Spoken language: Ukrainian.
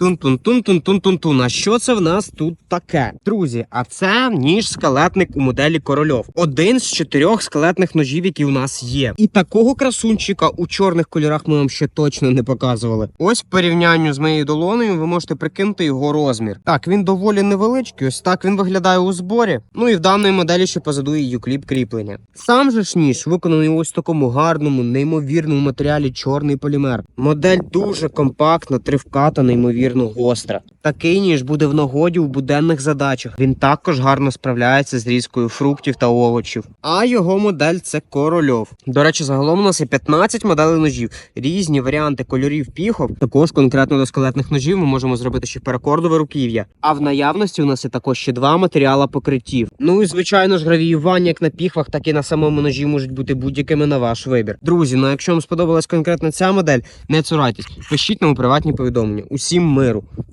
Тун-тун-тун-тун-тун-тун-тун. А що це в нас тут таке? Друзі, а це ніж скелетник у моделі Корольов. Один з чотирьох скелетних ножів, які у нас є. І такого красунчика у чорних кольорах ми вам ще точно не показували. Ось в порівнянню з моєю долоною ви можете прикинути його розмір. Так, він доволі невеличкий, ось так він виглядає у зборі. Ну і в даної моделі ще позаду є юкліп кріплення. Сам же ж ніж виконаний ось в такому гарному, неймовірному матеріалі чорний полімер. Модель дуже компактна, тривката, неймовірно гостра. Такий ніж буде в нагоді у буденних задачах. Він також гарно справляється з різкою фруктів та овочів. А його модель це корольов. До речі, загалом у нас є 15 моделей ножів, різні варіанти кольорів піхов. Також конкретно до скелетних ножів ми можемо зробити ще перекордове руків'я. А в наявності у нас є також ще два матеріали покриттів. Ну і звичайно ж гравіювання як на піхвах, так і на самому ножі можуть бути будь-якими на ваш вибір. Друзі, ну якщо вам сподобалась конкретно ця модель, не цурайтесь, пишіть нам у приватні повідомлення. Усім миру.